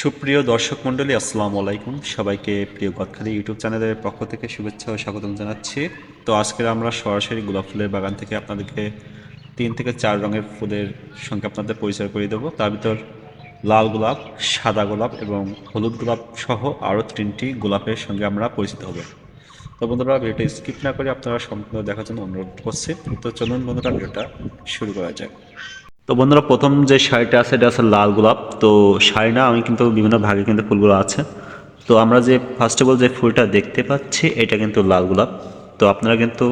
সুপ্রিয় দর্শক মণ্ডলী, আসসালামু আলাইকুম। সবাইকে প্রিয় গদখালি ইউটিউব চ্যানেলের পক্ষ থেকে শুভেচ্ছা ও স্বাগতম জানাচ্ছি। তো আজকের আমরা সরাসরি গোলাপ ফুলের বাগান থেকে আপনাদেরকে তিন থেকে চার রঙের ফুলের সঙ্গে আপনাদের পরিচয় করিয়ে দেবো। তার ভিতর লাল গোলাপ, সাদা গোলাপ এবং হলুদ গোলাপ সহ আরও তিনটি গোলাপের সঙ্গে আমরা পরিচিত হব। তো বন্ধুরা, ভিডিওটা স্কিপ না করে আপনারা সম্পূর্ণ দেখার জন্য অনুরোধ করছি। তো চলুন বন্ধুরা, ভিডিওটা শুরু করা যাক। তো বন্ধুরা, প্রথম যে শাড়িটা আছে, এটা আছে লাল গোলাপ। তো শাড়ি না আমি কিন্তু বিভিন্ন ভাগে কিন্তু ফুলগুলো আছে। তো আমরা যে ফার্স্ট অফ অল যে ফুলটা দেখতে পাচ্ছি, এটা কিন্তু লাল গোলাপ। তো আপনারা কিন্তু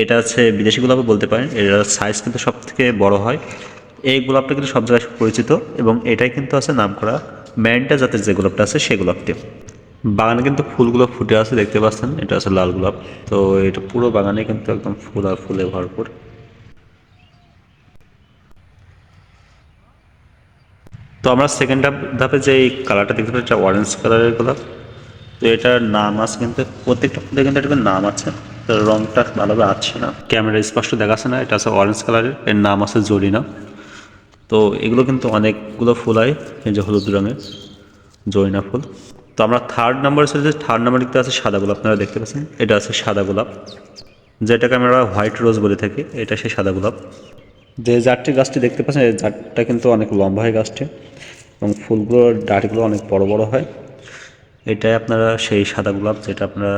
এটা আছে বিদেশি গোলাপও বলতে পারেন। এটার সাইজ কিন্তু সব থেকে বড় হয়। এই গোলাপটা কিন্তু সব জায়গায় পরিচিত এবং এটাই কিন্তু আছে নাম করা ম্যান্টা জাতের যে গোলাপটা আছে সেই গোলাপটি বাগানে কিন্তু ফুলগুলো ফুটে আছে, দেখতে পাচ্ছেন। এটা আছে লাল গোলাপ। তো এটা পুরো বাগানে কিন্তু একদম ফুল আর ফুলে ভরপুর। তো আমরা সেকেন্ড ধাপে যে এই কালারটা দেখতে পাচ্ছি অরেঞ্জ কালারের গোলাপ তো এটার নাম আছে কিন্তু, প্রত্যেকটা ফুলে কিন্তু একটা নাম আছে। তো রংটা ভালোভাবে আসছে না। ক্যামেরা স্পষ্ট দেখাচ্ছে না, এটা আছে অরেঞ্জ কালারের এর নাম আছে জরিনা। তো এগুলো কিন্তু অনেকগুলো ফুল হয়, এই যে হলুদ রঙের জরিনা ফুল। তো আমরা থার্ড নাম্বার যে থার্ড নাম্বার দেখতে আছে সাদা গোলাপ। আপনারা দেখতে পাচ্ছেন, এটা আছে সাদা গোলাপ। যেটাকে আমরা হোয়াইট রোজ বলে থাকি, এটা সেই সাদা গোলাপ। যে জাতটি গাছটি দেখতে পাচ্ছেন, এই জাতটা কিন্তু অনেক লম্বা হয় গাছটি এবং ফুলগুলোর ডাঁটিগুলো অনেক বড় বড় হয়। এটাই আপনারা সেই সাদা গোলাপ যেটা আপনারা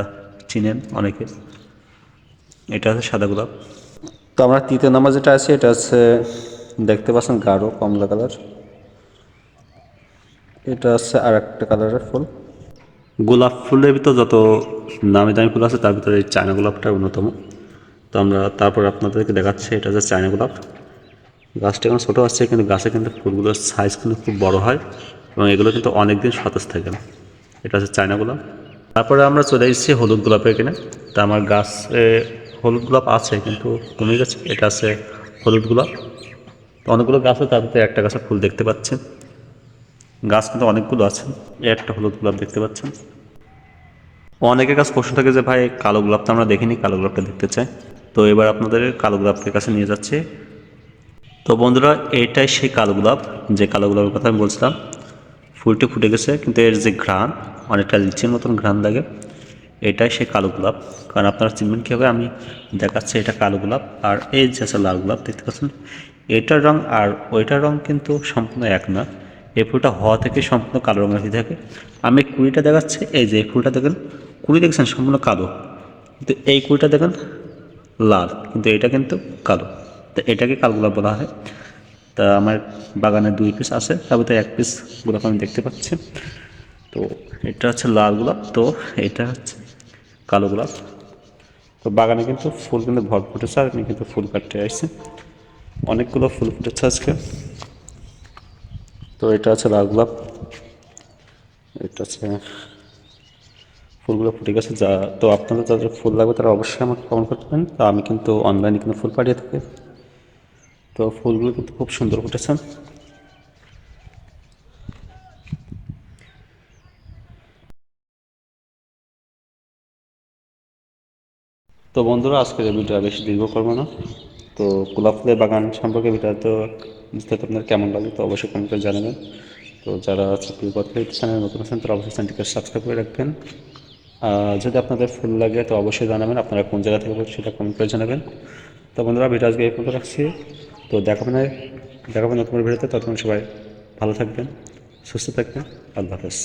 চিনেন অনেকে। এটা আছে সাদা গোলাপ। তো আমরা তৃতীয় নাম্বার যেটা আছে, এটা আছে দেখতে পাচ্ছেন গাঢ় কমলা কালার। এটা আছে আর একটা কালারের ফুল। গোলাপ ফুলের ভিতর যত নামি দামি ফুল আছে, তার ভিতরে এই চায়না গোলাপটা অন্যতম। তো আমরা তারপর আপনাদেরকে দেখাচ্ছি, এটা হচ্ছে চায়না গোলাপ। গাছটা এখন ছোটো আসছে কিন্তু গাছে কিন্তু ফুলগুলোর সাইজ কিন্তু খুব বড় হয় এবং এগুলো কিন্তু অনেক দিন সতেজ থাকে না। এটা হচ্ছে চায়না গোলাপ। তারপরে আমরা চলে এসেছি হলুদ গোলাপের এখানে। তা আমার গাছে হলুদ গোলাপ আছে, কিন্তু কমে গেছে। এটা আছে হলুদ গোলাপ। তো অনেকগুলো গাছ আছে ভিতরে একটা গাছে ফুল দেখতে পাচ্ছেন। গাছ কিন্তু অনেকগুলো আছে, একটা হলুদ গোলাপ দেখতে পাচ্ছেন। অনেকের কাছে প্রশ্ন থাকে যে, ভাই, কালো গোলাপটা আমরা দেখিনি, কালো গোলাপটা দেখতে চাই। তো এবার আপনাদের কালো গোলাপের কাছে নিয়ে যাচ্ছে। তো বন্ধুরা, এটাই সেই কালো গোলাপ, যে কালো গোলাপের কথা আমি বলছিলাম। ফুলটি ফুটে গেছে, কিন্তু এর যে ঘ্রাণ, অনেকটা লিচির মতন ঘ্রাণ লাগে, এটাই সেই কালো গোলাপ। কারণ আপনারা চিনবেন কীভাবে আমি দেখাচ্ছি এটা কালো গোলাপ, আর এই যে আছে লাল গোলাপ, দেখতে পাচ্ছেন? এটার রং আর ওইটার রং কিন্তু সম্পূর্ণ এক না। এই ফুলটা হওয়া থেকে সম্পূর্ণ কালো রঙের হয়ে থাকে। আমি কুড়িটা দেখাচ্ছি, এই যে এই ফুলটা দেখেন, কুড়ি দেখছেন সম্পূর্ণ কালো। কিন্তু এই কুড়িটা দেখেন, লাল, কিন্তু এটা কিন্তু কালো। তো এটাকে কাল গোলাপ বলা হয়। তা আমার বাগানে দুই পিস আছে তবে তো এক পিস গোলাপ আমি দেখতে পাচ্ছি। তো এটা হচ্ছে লাল গোলাপ, তো এটা হচ্ছে কালো গোলাপ। তো বাগানে কিন্তু ফুল কিন্তু ভর ফুটেছে আর আমি কিন্তু ফুল কাটতে আসছি। অনেকগুলো ফুল ফুটেছে আজকে। তো এটা আছে লাল গোলাপ। এটা হচ্ছে ফুলগুলো ফুটে গেছে। যা, তো আপনাদের যাদের ফুল লাগবে তারা অবশ্যই আমাকে কমেন্ট করতে পারেন। তো আমি কিন্তু অনলাইনে কিন্তু ফুল পাঠিয়ে থাকি। তো ফুলগুলো কিন্তু খুব সুন্দর ফুটেছে। তো বন্ধুরা আজকের এই ভিডিওটা বেশি দীর্ঘ করব না। তো গোলাপ ফুলের বাগান সম্পর্কে ভিডিও তো বুঝতে তো আপনার কেমন লাগে তো অবশ্যই কমেন্ট জানাবেন। তো যারা চাকরি করতে চ্যানেল নতুন আছেন, তারা অবশ্যই চ্যানেলটিকে সাবস্ক্রাইব করে রাখবেন। আর যদি আপনাদের ফুল লাগে তো অবশ্যই জানাবেন, আপনারা কোন জায়গা থেকে সেটা কমেন্ট করে জানাবেন। তো বন্ধুরা, ভিডিও আজকে এই পর্যন্ত রাখছি। তো দেখাবেন না নতুন ভিডিওতে ততক্ষণ সবাই ভালো থাকবেন সুস্থ থাকবেন আল্লাহ হাফেজ।